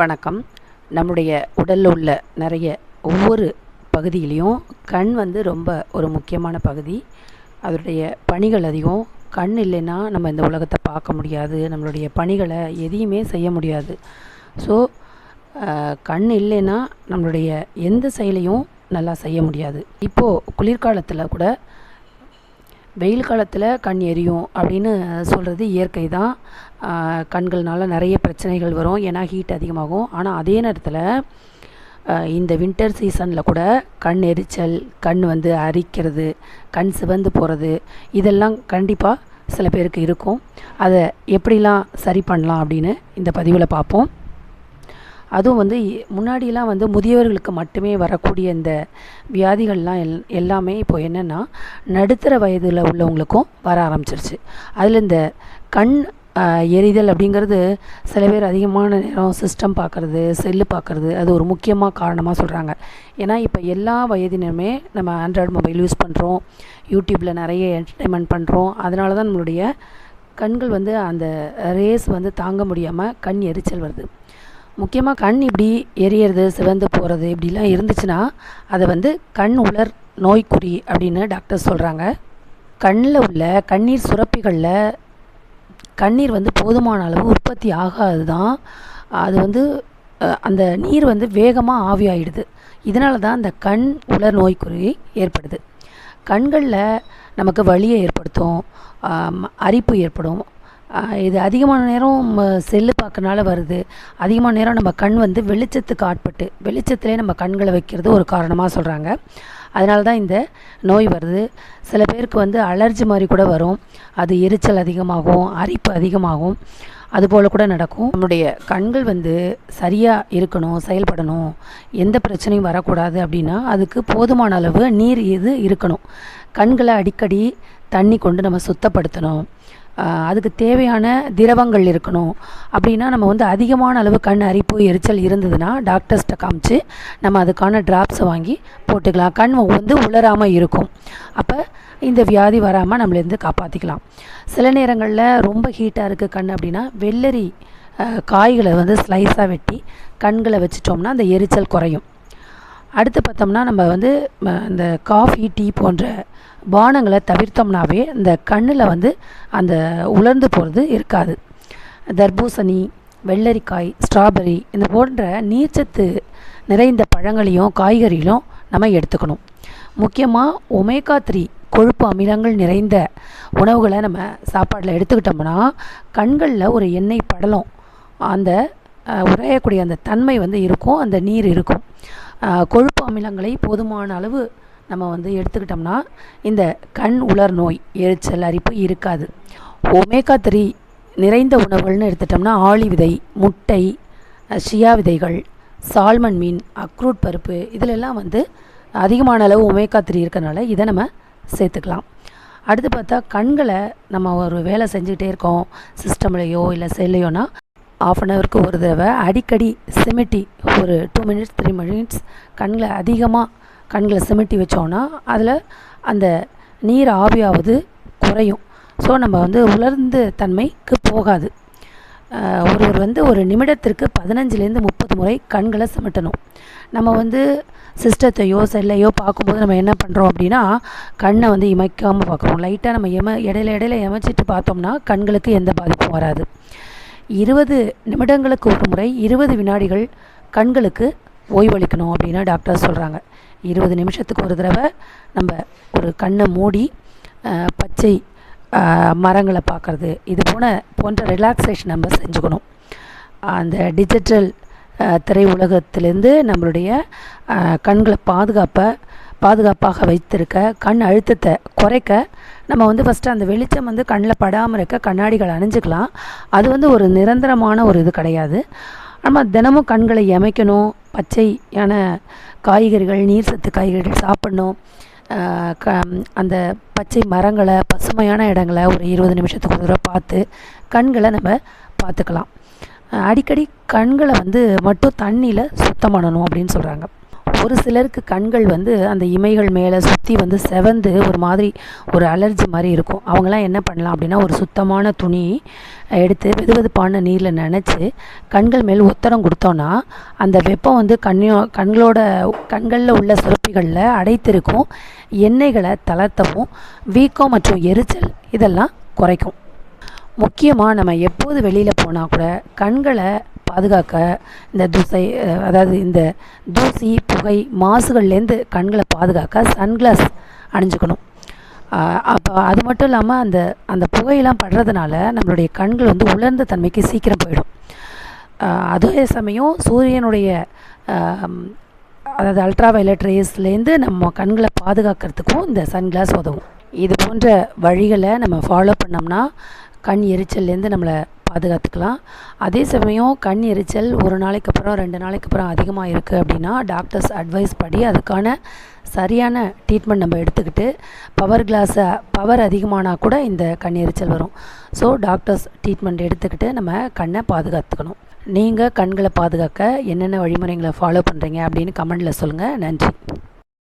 வணக்கம். நம்முடைய உடலில் உள்ள நிறைய ஒவ்வொரு பகுதியிலையும் கண் வந்து ரொம்ப ஒரு முக்கியமான பகுதி. அதனுடைய பணிகள் அதிகம். கண் இல்லைன்னா நம்ம இந்த உலகத்தை பார்க்க முடியாது. நம்மளுடைய பணிகளை எதையுமே செய்ய முடியாது. ஸோ கண் இல்லைன்னா நம்மளுடைய எந்த செயலையும் நல்லா செய்ய முடியாது. இப்போது குளிர்காலத்தில் கூட வெயில் காலத்தில் கண் எரியும் அப்படின்னு சொல்கிறது இயற்கை தான். கண்களினால நிறைய பிரச்சனைகள் வரும். ஏன்னா ஹீட் அதிகமாகும். ஆனால் அதே நேரத்தில் இந்த வின்டர் சீசனில் கூட கண் எரிச்சல் கண் வந்து அரிக்கிறது கண் சிவந்து போகிறது இதெல்லாம் கண்டிப்பாக சில பேருக்கு இருக்கும். அதை எப்படிலாம் சரி பண்ணலாம் அப்படின்னு இந்த பதிவில் பார்ப்போம். அதுவும் வந்து முன்னாடிலாம் வந்து முதியவர்களுக்கு மட்டுமே வரக்கூடிய இந்த வியாதிகள்லாம் எல் எல்லாமே இப்போ என்னென்னா நடுத்தர வயதில் உள்ளவங்களுக்கும் வர ஆரம்பிச்சிருச்சு. அதில் இந்த கண் எரிதல் அப்படிங்கிறது சில பேர் அதிகமான நேரம் சிஸ்டம் பார்க்குறது செல்லு பார்க்குறது அது ஒரு முக்கியமாக காரணமாக சொல்கிறாங்க ஏன்னா இப்போ எல்லா வயதினருமே நம்ம ஆண்ட்ராய்டு மொபைல் யூஸ் பண்ணுறோம் யூடியூப்பில் நிறைய என்டர்டைன்மெண்ட் பண்ணுறோம் அதனால தான் நம்மளுடைய கண்கள் வந்து அந்த ரேஸ் வந்து தாங்க முடியாமல் கண் எரிச்சல் வருது. முக்கியமாக கண் இப்படி எரியறது சிவந்து போகிறது இப்படிலாம் இருந்துச்சுன்னா அதை வந்து கண் உலர் நோய்க்குறி அப்படின்னு டாக்டர் சொல்கிறாங்க கண்ணில் உள்ள கண்ணீர் சுரப்பிகளில் கண்ணீர் வந்து போதுமான அளவு உற்பத்தி ஆகாது தான் அது வந்து அந்த நீர் வந்து வேகமாக ஆவியாயிடுது இதனால தான் அந்த கண் உலர் நோய்க்குறி ஏற்படுது. கண்களில் நமக்கு வலியை ஏற்படுத்தும் அரிப்பு ஏற்படும். இது அதிகமான நேரம் செல்லு பார்க்கறனால வருது. அதிகமான நேரம் நம்ம கண் வந்து வெளிச்சத்துக்கு ஆட்பட்டு வெளிச்சத்திலே நம்ம கண்களை வைக்கிறது ஒரு காரணமாக சொல்கிறாங்க அதனால தான் இந்த நோய் வருது. சில பேருக்கு வந்து அலர்ஜி மாதிரி கூட வரும். அது எரிச்சல் அதிகமாகும் அரிப்பு அதிகமாகும். அதுபோல் கூட நடக்கும். நம்முடைய கண்கள் வந்து சரியாக இருக்கணும் செயல்படணும். எந்த பிரச்சனையும் வரக்கூடாது அப்படின்னா அதுக்கு போதுமான அளவு நீர் இது இருக்கணும். கண்களை அடிக்கடி தண்ணி கொண்டு நம்ம சுத்தப்படுத்தணும். அதுக்கு தேவையான திரவங்கள் இருக்கணும். அப்படின்னா நம்ம வந்து அதிகமான அளவு கண் அரிப்பு எரிச்சல் இருந்ததுன்னா டாக்டர்ஸ்கிட்ட காமிச்சு நம்ம அதுக்கான ட்ராப்ஸை வாங்கி போட்டுக்கலாம். கண் வந்து உலராமல் இருக்கும். அப்போ இந்த வியாதி வராமல் நம்மளேருந்து காப்பாற்றிக்கலாம் சில நேரங்களில் ரொம்ப ஹீட்டாக இருக்குது கண் அப்படின்னா வெள்ளரி காய்களை வந்து ஸ்லைஸாக வெட்டி கண்களை வச்சிட்டோம்னா அந்த எரிச்சல் குறையும். அடுத்து பார்த்தோம்னா நம்ம வந்து இந்த காஃபி டீ போன்ற பானங்களை தவிர்த்தோம்னாவே இந்த கண்ணில் வந்து அந்த உலர்ந்து போகிறது இருக்காது. தர்பூசணி வெள்ளரிக்காய் ஸ்ட்ராபெரி இந்த போன்ற நீர்ச்சத்து நிறைந்த பழங்களையும் காய்கறிகளும் நம்ம எடுத்துக்கணும். முக்கியமாக ஒமேகா த்ரீ கொழுப்பு அமிலங்கள் நிறைந்த உணவுகளை நம்ம சாப்பாட்டில் எடுத்துக்கிட்டோம்னா கண்களில் ஒரு எண்ணெய் படலம் அந்த உரையக்கூடிய அந்த தன்மை வந்து இருக்கும் அந்த நீர் இருக்கும். கொழுப்பு அமிலங்களை போதுமான அளவு நம்ம வந்து எடுத்துக்கிட்டோம்னா இந்த கண் உலர் நோய் எரிச்சல் அரிப்பு இருக்காது. ஒமேகா த்ரீ நிறைந்த உணவுகள்னு எடுத்துட்டோம்னா ஆளி விதை முட்டை ஷியா விதைகள் சால்மன் மீன் அக்ரூட் பருப்பு இதிலெல்லாம் வந்து அதிகமான அளவு ஒமேகா த்ரீ இருக்கிறனால இதை நம்ம சேர்த்துக்கலாம். அடுத்து பார்த்தா கண்களை நம்ம ஒரு வேலை செஞ்சுக்கிட்டே இருக்கோம் சிஸ்டம்லேயோ இல்லை செல்லையோனா ஆஃப் அன் ஹவருக்கு ஒரு தடவை அடிக்கடி சிமிட்டி ஒரு டூ மினிட்ஸ் த்ரீ மினிட்ஸ் கண்களை அதிகமாக கண்களை சிமிட்டி வச்சோன்னா அதில் அந்த நீர் ஆவியாவது குறையும். ஸோ நம்ம வந்து உலர்ந்த தன்மைக்கு போகாது. ஒருவர் வந்து ஒரு நிமிடத்திற்கு பதினஞ்சுலேருந்து முப்பது முறை கண்களை சிமிட்டணும். நம்ம வந்து சிஸ்டத்தையோ செல்லையோ பார்க்கும்போது நம்ம என்ன பண்ணுறோம் அப்படின்னா கண்ணை வந்து இமைக்காமல் பார்க்குறோம். லைட்டாக நம்ம எம இடையில இடையில எமைச்சிட்டு பார்த்தோம்னா கண்களுக்கு எந்த பாதிப்பும் வராது. இருபது நிமிடங்களுக்கு ஒரு முறை இருபது வினாடிகள் கண்களுக்கு ஓய்வளிக்கணும் அப்படின்னு டாக்டர் சொல்கிறாங்க இருபது நிமிஷத்துக்கு ஒரு தடவை நம்ம ஒரு கண்ணை மூடி பச்சை மரங்களை பார்க்குறது இது போன போன்ற ரிலாக்ஸேஷன் நம்ம செஞ்சுக்கணும். அந்த டிஜிட்டல் திரை உலகத்திலேருந்து நம்மளுடைய கண்களை பாதுகாப்பை பாதுகாப்பாக வைத்திருக்க கண் அழுத்தத்தை குறைக்க நம்ம வந்து ஃபஸ்ட்டு அந்த வெளிச்சம் வந்து கண்ணில் படாமல் இருக்க கண்ணாடிகள் அணிஞ்சிக்கலாம். அது வந்து ஒரு நிரந்தரமான ஒரு இது கிடையாது. நம்ம தினமும் கண்களை எமைக்கணும் பச்சையான காய்கறிகள் நீர் சத்து காய்கறிகள் சாப்பிட்ணும். க அந்த பச்சை மரங்களை பசுமையான இடங்களை ஒரு இருபது நிமிஷத்துக்கு ஒரு தடவை பார்த்து கண்களை நம்ம பார்த்துக்கலாம். அடிக்கடி கண்களை வந்து மட்டும் தண்ணியில் சுத்தம் பண்ணணும் அப்படின்னு சொல்கிறாங்க ஒரு சிலருக்கு கண்கள் வந்து அந்த இமைகள் மேலே சுற்றி வந்து செவந்து ஒரு மாதிரி ஒரு அலர்ஜி மாதிரி இருக்கும். அவங்களாம் என்ன பண்ணலாம் அப்படின்னா ஒரு சுத்தமான துணி எடுத்து வெதுவெதுப்பான நீரில் நனைச்சி கண்கள் மேல் உத்தரம் கொடுத்தோன்னா அந்த வெப்பம் வந்து கண்ணியோ கண்களோட கண்களில் உள்ள சுரப்பிகளில் அடைத்திருக்கும். எண்ணெய்களை தளர்த்தவும் வீக்கம் மற்றும் எரிச்சல் இதெல்லாம் குறைக்கும். முக்கியமாக நம்ம எப்போது வெளியில் போனால் கூட கண்களை பாதுகாக்க இந்த துசை அதாவது இந்த தூசி புகை மாசுகள்லேருந்து கண்களை பாதுகாக்க சன்கிளாஸ் அணிஞ்சுக்கணும். அப்போ அது மட்டும் இல்லாமல் அந்த அந்த புகையெல்லாம் படுறதுனால நம்மளுடைய கண்கள் வந்து உலர்ந்த தன்மைக்கு சீக்கிரம் போயிடும். அதே சமயம் சூரியனுடைய அதாவது அல்ட்ரா வயலட் ரேஸ்லேருந்து நம்ம கண்களை பாதுகாக்கிறதுக்கும் இந்த சன்கிளாஸ் உதவும். இது போன்ற வழிகளை நம்ம ஃபாலோ பண்ணோம்னா கண் எரிச்சல்லேருந்து நம்மளை பாதுகாத்துக்கலாம். அதே சமயம் கண் எரிச்சல் ஒரு நாளைக்கு அப்புறம் ரெண்டு நாளைக்கு அப்புறம் அதிகமாக இருக்குது அப்படின்னா டாக்டர்ஸ் அட்வைஸ் படி அதுக்கான சரியான ட்ரீட்மெண்ட் நம்ம எடுத்துக்கிட்டு பவர் கிளாஸை பவர் அதிகமானால் கூட இந்த கண் எரிச்சல் வரும். ஸோ டாக்டர்ஸ் ட்ரீட்மெண்ட் எடுத்துக்கிட்டு நம்ம கண்ணை பாதுகாத்துக்கணும். நீங்கள் கண்களை பாதுகாக்க என்னென்ன வழிமுறைகளை ஃபாலோ பண்ணுறீங்க அப்படின்னு கமெண்டில் சொல்லுங்கள் நன்றி.